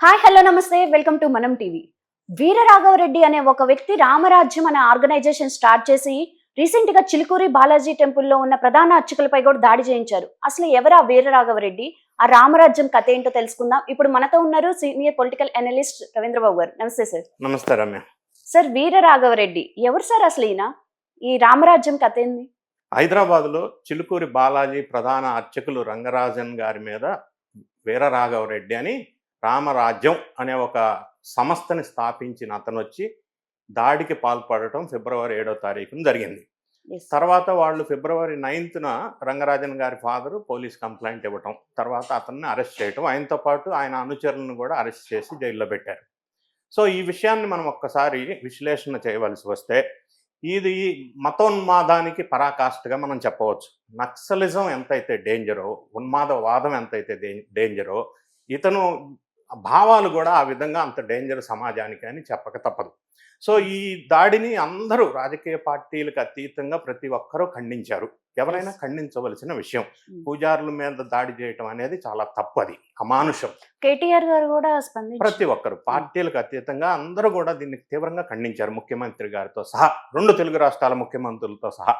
Hi hello namaste. Welcome to Manam TV Veera Raghavareddy అనే ఒక వ్యక్తి రామరాజ్యం అనే ఆర్గనైజేషన్ స్టార్ట్ చేసి రీసెంట్గా చిలుకూరి బాలాజీ టెంపుల్లో ఉన్న ప్రధాన అర్చకులపై కూడా దాడి చేయించారు. అసలు ఎవరా వీర రాఘవరెడ్డి ఆ రామరాజ్యం కథ ఏంటో తెలుసుకుందాం. ఇప్పుడు మనతో ఉన్నారు సీనియర్ పొలిటికల్ అనలిస్ట్ రవీంద్రబాబు గారు. నమస్తే సార్. నమస్తే రమ్య. సార్ వీర రాఘవరెడ్డి ఎవరు సార్ అసలు ఈయన? ఈ రామరాజ్యం కథ ఏంది? హైదరాబాద్లో చిలుకూరి బాలాజీ ప్రధాన అర్చకులు రంగరాజన్ గారి మీద వీరరాఘవరెడ్డి అని రామరాజ్యం అనే ఒక సంస్థని స్థాపించిన అతను వచ్చి దాడికి పాల్పడటం ఫిబ్రవరి ఏడో తారీఖున జరిగింది. తర్వాత వాళ్ళు ఫిబ్రవరి నైన్త్న రంగరాజన్ గారి ఫాదరు పోలీస్ కంప్లైంట్ ఇవ్వటం తర్వాత అతన్ని అరెస్ట్ చేయటం ఆయనతో పాటు ఆయన అనుచరులను కూడా అరెస్ట్ చేసి జైల్లో పెట్టారు. సో ఈ విషయాన్ని మనం ఒక్కసారి విశ్లేషణ చేయవలసి వస్తే ఇది మతోన్మాదానికి పరాకాష్ఠగా మనం చెప్పవచ్చు. నక్సలిజం ఎంతైతే డేంజరో ఉన్మాదవాదం ఎంతైతే డే- డేంజరో ఇతను భావాలు కూడా ఆ విధంగా అంత డేంజర్ సమాజానికి అని చెప్పక తప్పదు. సో ఈ దాడిని అందరూ రాజకీయ పార్టీలకు అతీతంగా ప్రతి ఒక్కరూ ఖండించారు. ఎవరైనా. ఖండించవలసిన విషయం. పూజారుల మీద దాడి చేయటం అనేది చాలా తప్పది అమానుషం. కేటీఆర్ గారు కూడా ప్రతి ఒక్కరు పార్టీలకు అతీతంగా అందరూ కూడా దీన్ని తీవ్రంగా ఖండించారు. ముఖ్యమంత్రి గారితో సహా రెండు తెలుగు రాష్ట్రాల ముఖ్యమంత్రులతో సహా.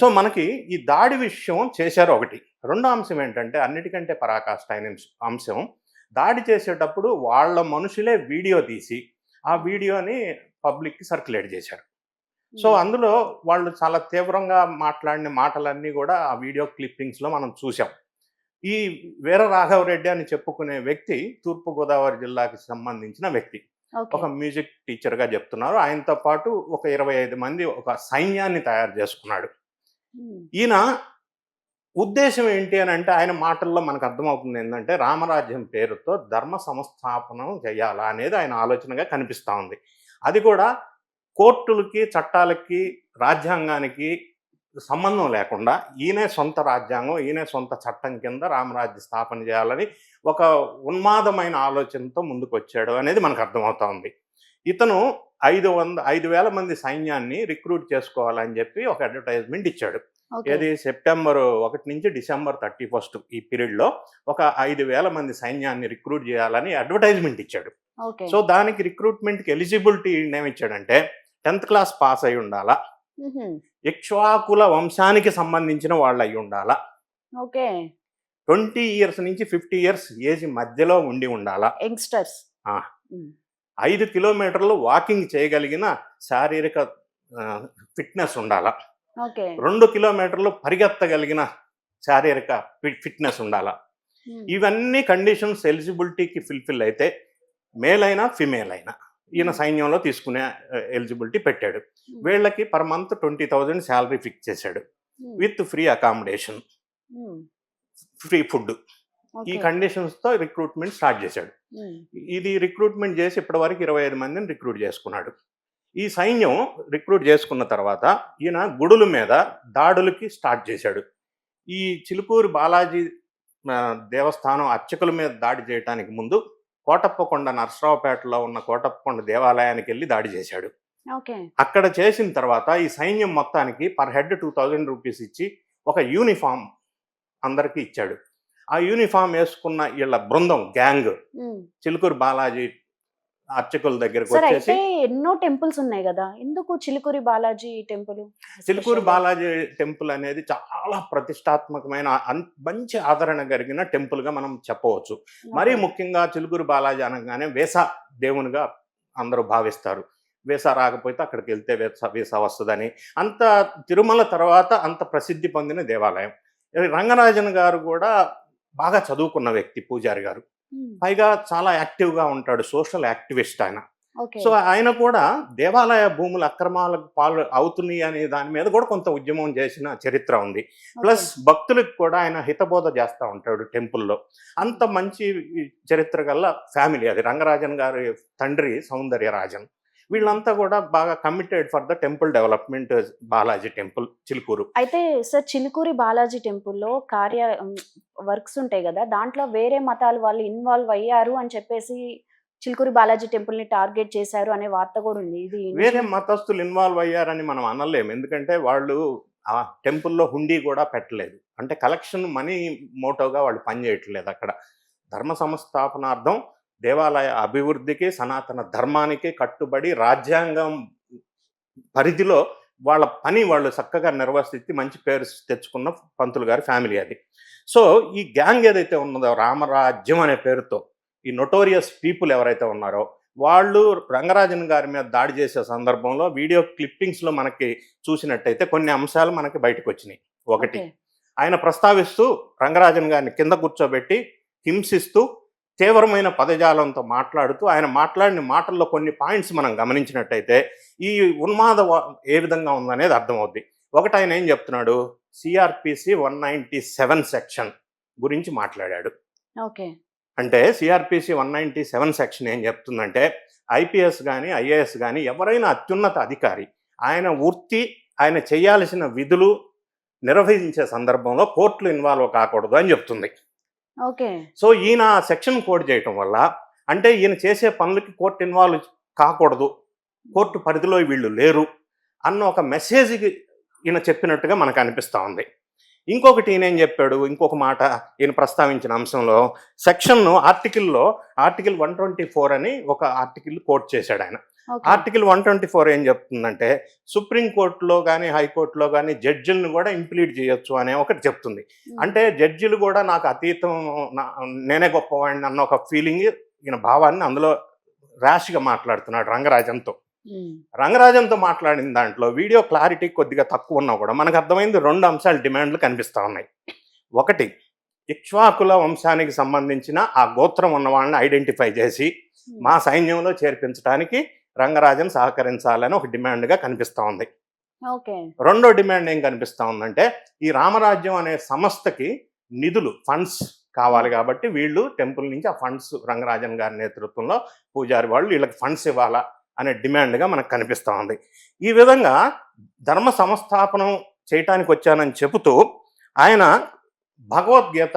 సో మనకి ఈ దాడి విషయం చేశారు ఒకటి. రెండో అంశం ఏంటంటే అన్నిటికంటే పరాకాష్ట అయిన అంశం. దాడి చేసేటప్పుడు వాళ్ళ మనుషులే వీడియో తీసి ఆ వీడియోని పబ్లిక్కి సర్క్యులేట్ చేశారు. సో అందులో వాళ్ళు చాలా తీవ్రంగా మాట్లాడిన మాటలన్నీ కూడా ఆ వీడియో క్లిప్పింగ్స్లో మనం చూసాం ఈ వీర రాఘవరెడ్డి అని చెప్పుకునే వ్యక్తి తూర్పుగోదావరి జిల్లాకి సంబంధించిన వ్యక్తి. ఒక మ్యూజిక్ టీచర్గా చెప్తున్నారు. ఆయనతో పాటు ఒక ఇరవై ఐదు మంది ఒక సైన్యాన్ని తయారు చేసుకున్నాడు. ఈయన ఉద్దేశం ఏంటి అని అంటే ఆయన మాటల్లో మనకు అర్థమవుతుంది ఏంటంటే రామరాజ్యం పేరుతో ధర్మ సంస్థాపనం చేయాలా అనేది ఆయన ఆలోచనగా కనిపిస్తూ ఉంది. అది కూడా కోర్టులకి చట్టాలకి రాజ్యాంగానికి సంబంధం లేకుండా ఈయనే సొంత రాజ్యాంగం ఈయనే సొంత చట్టం కింద రామరాజ్య స్థాపన చేయాలని ఒక ఉన్మాదమైన ఆలోచనతో ముందుకు వచ్చాడు అనేది మనకు అర్థమవుతా ఉంది. ఇతను ఐదు వంద ఐదు వేల మంది సైన్యాన్ని రిక్రూట్ చేసుకోవాలని చెప్పి ఒక అడ్వర్టైజ్మెంట్ ఇచ్చాడు. ఏది? సెప్టెంబర్ ఒకటి నుంచి డిసెంబర్ థర్టీ ఫస్ట్ ఈ పీరియడ్లో ఒక ఐదు వేల మంది సైన్యాన్ని రిక్రూట్ చేయాలని అడ్వర్టైజ్మెంట్ ఇచ్చాడు. సో దానికి రిక్రూట్మెంట్కి ఎలిజిబిలిటీ ఏమిచ్చాడంటే టెన్త్ క్లాస్ పాస్ అయి ఉండాలా. ఇక్ష్వాకుల వంశానికి సంబంధించిన వాళ్ళు అయి ఉండాలా? ఓకే. ట్వంటీ ఇయర్స్ నుంచి ఫిఫ్టీ ఇయర్స్ ఏజ్ మధ్యలో ఉండి ఉండాలా? యంగ్స్టర్స్. ఐదు కిలోమీటర్లు వాకింగ్ చేయగలిగిన శారీరక ఫిట్నెస్ ఉండాలా? రెండు కిలోమీటర్లు పరిగెత్తగలిగిన శారీరక ఫిట్నెస్ ఉండాలా. ఇవన్నీ కండిషన్స్ ఎలిజిబిలిటీకి ఫుల్ఫిల్ అయితే మేల్ అయినా ఫిమేల్ అయినా ఈయన సైన్యంలో తీసుకునే ఎలిజిబిలిటీ పెట్టాడు. వీళ్ళకి per month twenty thousand salary fix చేశాడు. With free accommodation. Free food ఈ కండిషన్స్తో రిక్రూట్మెంట్ స్టార్ట్ చేశాడు. ఇది రిక్రూట్మెంట్ చేసి ఇప్పటివరకు ఇరవై ఐదు మందిని రిక్రూట్ చేసుకున్నాడు. ఈ సైన్యం రిక్రూట్ చేసుకున్న తర్వాత ఈయన గుడుల మీద దాడులకి స్టార్ట్ చేశాడు. ఈ చిలుకూరు బాలాజీ దేవస్థానం అర్చకుల మీద దాడి చేయడానికి ముందు కోటప్పకొండ నర్సరావుపేటలో ఉన్న కోటప్పకొండ దేవాలయానికి వెళ్ళి దాడి చేశాడు. అక్కడ చేసిన తర్వాత ఈ సైన్యం మొత్తానికి per head two thousand rupees ఇచ్చి ఒక యూనిఫామ్ అందరికీ ఇచ్చాడు. ఆ యూనిఫామ్ వేసుకున్న వీళ్ళ బృందం గ్యాంగ్ చిలుకూరు బాలాజీ అర్చకుల దగ్గరకు వచ్చేసి ఎన్నో టెంపుల్స్ ఉన్నాయి కదా. ఎందుకు చిలుకూరి బాలాజీ టెంపుల్? చిలుకూరు బాలాజీ టెంపుల్ అనేది చాలా ప్రతిష్టాత్మకమైన మంచి ఆదరణ కలిగిన టెంపుల్గా మనం చెప్పవచ్చు. మరీ ముఖ్యంగా చిలుకూరు బాలాజీ అనగానే వేస దేవునిగా అందరూ భావిస్తారు. వీసా రాకపోతే అక్కడికి వెళ్తే వీసా వీసా వస్తుందని. అంత తిరుమల తర్వాత అంత ప్రసిద్ధి పొందిన దేవాలయం. రంగరాజన్ గారు కూడా బాగా చదువుకున్న వ్యక్తి పూజారి గారు. పైగా చాలా యాక్టివ్గా ఉంటాడు. సోషల్ యాక్టివిస్ట్ ఆయన. సో ఆయన కూడా దేవాలయ భూముల అక్రమాలకు పాలు అవుతున్నాయి అనే దాని మీద కూడా కొంత ఉద్యమం చేసిన చరిత్ర ఉంది. ప్లస్ భక్తులకు కూడా ఆయన హితబోధ చేస్తూ ఉంటాడు టెంపుల్లో. అంత మంచి చరిత్ర గల ఫ్యామిలీ అది. రంగరాజన్ గారి తండ్రి సౌందర్యరాజన్. వీళ్ళంతా కూడా బాగా committed for the temple development Balaji temple Chilukuru. అయితే సార్ చిలుకూరి బాలాజీ టెంపుల్లో కార్య వర్క్స్ ఉంటాయి కదా దాంట్లో వేరే మతాలు వాళ్ళు ఇన్వాల్వ్ అయ్యారు అని చెప్పేసి చిలుకూరి బాలాజీ టెంపుల్ని టార్గెట్ చేశారు అనే వార్త కూడా ఉంది. ఇది వేరే మతస్థులు ఇన్వాల్వ్ అయ్యారని మనం అనలేము. ఎందుకంటే వాళ్ళు ఆ టెంపుల్లో హుండీ కూడా పెట్టలేదు. అంటే కలెక్షన్ మనీ మోటోగా వాళ్ళు పనిచేయట్లేదు అక్కడ. ధర్మ సంస్థాపనార్థం దేవాలయ అభివృద్ధికి సనాతన ధర్మానికి కట్టుబడి రాజ్యాంగం పరిధిలో వాళ్ళ పని వాళ్ళు చక్కగా నిర్వర్తించి మంచి పేరు తెచ్చుకున్న పంతులు గారి ఫ్యామిలీ అది సో ఈ గ్యాంగ్ ఏదైతే ఉన్నదో రామరాజ్యం అనే పేరుతో ఈ నొటోరియస్ పీపుల్ ఎవరైతే ఉన్నారో వాళ్ళు రంగరాజన్ గారి మీద దాడి చేసే సందర్భంలో వీడియో క్లిప్పింగ్స్లో మనకి చూసినట్టయితే కొన్ని అంశాలు మనకి బయటకు వచ్చినాయి ఒకటి. ఆయన ప్రస్తావిస్తూ రంగరాజన్ గారిని కింద కూర్చోబెట్టి హింసిస్తూ తీవ్రమైన పదజాలంతో మాట్లాడుతూ ఆయన మాట్లాడిన మాటల్లో కొన్ని పాయింట్స్ మనం గమనించినట్టయితే ఈ ఉన్మాద ఏ విధంగా ఉందనేది అర్థమవుద్ది. ఒకటి ఆయన ఏం చెప్తున్నాడు? CRPC one ninety seven section గురించి మాట్లాడాడు. ఓకే. అంటే CRPC one ninety seven section ఏం చెప్తుందంటే ఐపీఎస్ కానీ ఐఏఎస్ కానీ ఎవరైనా అత్యున్నత అధికారి ఆయన వృత్తి ఆయన చేయాల్సిన విధులు నిర్వహించే సందర్భంలో కోర్టులు ఇన్వాల్వ్ కాకూడదు అని చెప్తుంది. ఓకే. సో ఈయన సెక్షన్ కోడ్ చేయటం వల్ల అంటే ఈయన చేసే పనులకి కోర్టు ఇన్వాల్వ్ కాకూడదు. కోర్టు పరిధిలో వీళ్ళు లేరు అన్న ఒక మెసేజ్కి ఈయన చెప్పినట్టుగా మనకు అనిపిస్తూ ఉంది. ఇంకొకటి ఈయన ఏం చెప్పాడు? ఇంకొక మాట ఈయన ప్రస్తావించిన అంశంలో సెక్షన్ను ఆర్టికల్లో ఆర్టికల్ వన్ ట్వంటీ ఫోర్ అని ఒక ఆర్టికల్ కోట్ చేశాడు ఆయన. ఆర్టికల్ వన్ ట్వంటీ ఫోర్ ఏం చెప్తుందంటే సుప్రీంకోర్టులో కానీ హైకోర్టులో కానీ జడ్జిలను కూడా ఇంప్లీట్ చేయొచ్చు అనే ఒకటి చెప్తుంది. అంటే జడ్జిలు కూడా నాకు అతీతం నేనే గొప్పవాడిని అన్న ఒక ఫీలింగ్ ఈయన భావాన్ని అందులో ర్యాష్గా మాట్లాడుతున్నాడు రంగరాజన్తో ఉమ్. రంగరాజన్తో మాట్లాడిన దాంట్లో వీడియో క్లారిటీ కొద్దిగా తక్కువ ఉన్నా కూడా మనకు అర్థమైంది రెండు అంశాలు డిమాండ్లు కనిపిస్తూ ఉన్నాయి. ఒకటి ఇక్ష్వాకుల వంశానికి సంబంధించిన ఆ గోత్రం ఉన్న వాళ్ళని ఐడెంటిఫై చేసి మా సైన్యంలో చేర్పించడానికి రంగరాజన్ సహకరించాలని ఒక డిమాండ్గా కనిపిస్తూ ఉంది. రెండో డిమాండ్ ఏం కనిపిస్తా ఉందంటే ఈ రామరాజ్యం అనే సంస్థకి నిధులు ఫండ్స్ కావాలి కాబట్టి వీళ్ళు టెంపుల్ నుంచి ఆ ఫండ్స్ రంగరాజన్ గారి నేతృత్వంలో పూజారి వాళ్ళు వీళ్ళకి ఫండ్స్ ఇవ్వాలా అనే డిమాండ్గా మనకు కనిపిస్తూ ఉంది. ఈ విధంగా ధర్మ సంస్థాపనం చేయటానికి వచ్చానని చెబుతూ ఆయన భగవద్గీత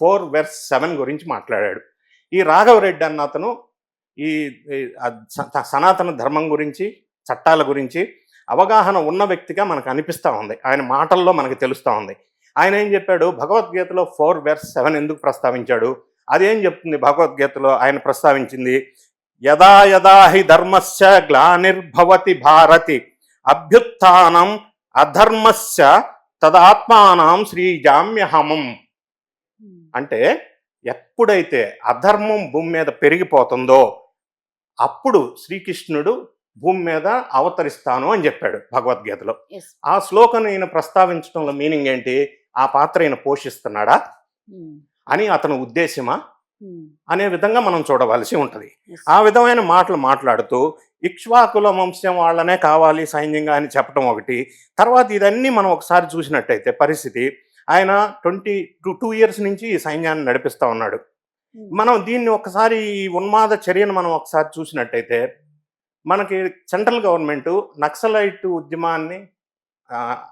ఫోర్ వెర్స్ సెవెన్ గురించి మాట్లాడాడు. ఈ రాఘవరెడ్డి అన్న అతను ఈ సనాతన ధర్మం గురించి చట్టాల గురించి అవగాహన ఉన్న వ్యక్తిగా మనకు అనిపిస్తూ ఉంది. ఆయన మాటల్లో మనకు తెలుస్తూ ఉంది. ఆయన ఏం చెప్పాడు? భగవద్గీతలో ఫోర్ వెర్స్ సెవెన్ ఎందుకు ప్రస్తావించాడు? అదేం చెప్తుంది భగవద్గీతలో? ఆయన ప్రస్తావించింది యదా యదా హి ధర్మస్య గ్లానిర్భవతి భారతి అభ్యుత్థానం అధర్మస్య తదాత్మానం శ్రీజామ్యహమం. అంటే ఎప్పుడైతే అధర్మం భూమి మీద పెరిగిపోతుందో అప్పుడు శ్రీకృష్ణుడు భూమి మీద అవతరిస్తాను అని చెప్పాడు భగవద్గీతలో. ఆ శ్లోకం ఈయన ప్రస్తావించడంలో మీనింగ్ ఏంటి ఆ పాత్ర ఈయన పోషిస్తున్నాడా ఉమ్. అని అతని ఉద్దేశమా ఉమ్. అనే విధంగా మనం చూడవలసి ఉంటుంది. ఆ విధమైన మాటలు మాట్లాడుతూ ఇక్ష్వాకుల వంశం వాళ్ళనే కావాలి సైన్యంగా అని చెప్పడం ఒకటి తర్వాత ఇదన్నీ మనం ఒకసారి చూసినట్టయితే పరిస్థితి ఆయన ట్వంటీ టూ టూ ఇయర్స్ నుంచి ఈ సైన్యాన్ని నడిపిస్తూ ఉన్నాడు. మనం దీన్ని ఒకసారి ఈ ఉన్మాద చర్యను మనం ఒకసారి చూసినట్టయితే మనకి సెంట్రల్ గవర్నమెంట్ నక్సలైట్ ఉద్యమాన్ని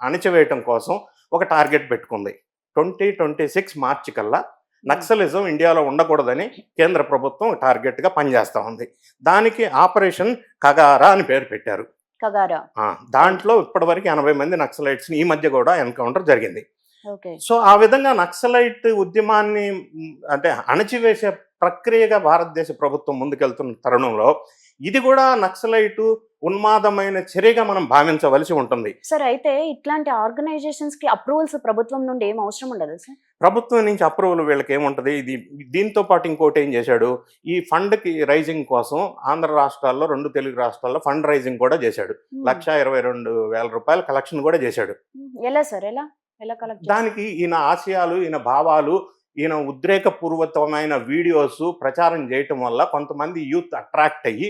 అణిచివేయటం కోసం ఒక టార్గెట్ పెట్టుకుంది. ట్వంటీ ట్వంటీ సిక్స్ మార్చి కల్లా నక్సలిజం ఇండియాలో ఉండకూడదని కేంద్ర ప్రభుత్వం టార్గెట్గా పనిచేస్తూ ఉంది. దానికి ఆపరేషన్ కగారా అని పేరు పెట్టారు. దాంట్లో ఇప్పటివరకు ఎనభై మంది నక్సలైట్స్ని ఈ మధ్య కూడా ఎన్కౌంటర్ జరిగింది. సో ఆ విధంగా నక్సలైట్ ఉద్యమాన్ని అంటే అణచివేసే ప్రక్రియగా భారతదేశ ప్రభుత్వం ముందుకెళ్తున్న తరుణంలో ఇది కూడా నక్సలైట్ ఉన్మాదమైన చర్యగా మనం భావించవలసి ఉంటుంది. సార్ అయితే ఇట్లాంటి ఆర్గనైజేషన్స్కి అప్రూవల్స్ ప్రభుత్వం నుండి ఏం అవసరం ఉండదు సార్? ప్రభుత్వం నుంచి అప్రూవల్ వీళ్ళకి ఏముంటుంది? ఇది దీంతో పాటు ఇంకోటి ఏం చేశాడు? ఈ ఫండ్కి రైజింగ్ కోసం ఆంధ్ర రాష్ట్రాల్లో రెండు తెలుగు రాష్ట్రాల్లో ఫండ్ రైజింగ్ కూడా చేశాడు. లక్ష ఇరవై రెండు వేల రూపాయల కలెక్షన్ కూడా చేశాడు. ఎలా సార్? ఎలా? దానికి ఈయన ఆశయాలు ఈయన భావాలు ఈయన ఉద్రేకపూర్వకమైన వీడియోస్ ప్రచారం చేయటం వల్ల కొంతమంది యూత్ అట్రాక్ట్ అయ్యి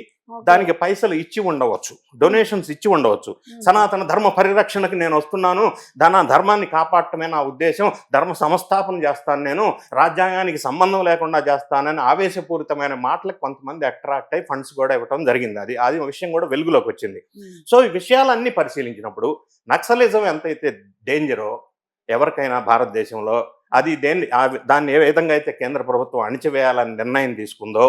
దానికి పైసలు ఇచ్చి ఉండవచ్చు డొనేషన్స్ ఇచ్చి ఉండవచ్చు. సనాతన ధర్మ పరిరక్షణకు నేను వస్తున్నాను ధన ధర్మాన్ని కాపాడటమే నా ఉద్దేశం ధర్మ సంస్థాపన చేస్తాను నేను రాజ్యాంగానికి సంబంధం లేకుండా చేస్తానని ఆవేశపూరితమైన మాటలకు కొంతమంది అట్రాక్ట్ అయ్యి ఫండ్స్ కూడా ఇవ్వడం జరిగింది. అది అది విషయం కూడా వెలుగులోకి వచ్చింది. సో ఈ విషయాలన్నీ పరిశీలించినప్పుడు నక్సలిజం ఎంతైతే డేంజరో ఎవరికైనా భారతదేశంలో అది దేన్ని దాన్ని ఏ విధంగా అయితే కేంద్ర ప్రభుత్వం అణిచివేయాలని నిర్ణయం తీసుకుందో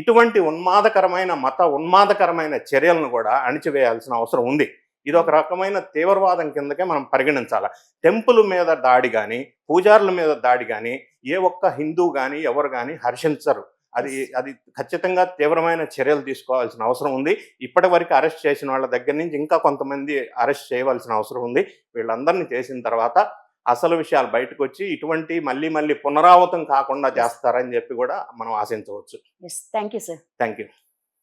ఇటువంటి ఉన్మాదకరమైన మత ఉన్మాదకరమైన చర్యలను కూడా అణిచివేయాల్సిన అవసరం ఉంది. ఇది ఒక రకమైన తీవ్రవాదం కిందకే మనం పరిగణించాలి. టెంపుల్ మీద దాడి కానీ పూజారుల మీద దాడి కానీ ఏ ఒక్క హిందూ కానీ ఎవరు కానీ హర్షించరు. అది అది ఖచ్చితంగా తీవ్రమైన చర్యలు తీసుకోవాల్సిన అవసరం ఉంది. ఇప్పటి వరకు అరెస్ట్ చేసిన వాళ్ళ దగ్గర నుంచి ఇంకా కొంతమంది అరెస్ట్ చేయవలసిన అవసరం ఉంది. వీళ్ళందరినీ చేసిన తర్వాత అసలు విషయాలు బయటకు వచ్చి ఇటువంటి మళ్ళీ మళ్ళీ పునరావృతం కాకుండా చేస్తారని చెప్పి కూడా మనం ఆశించవచ్చు. Thank you sir thank you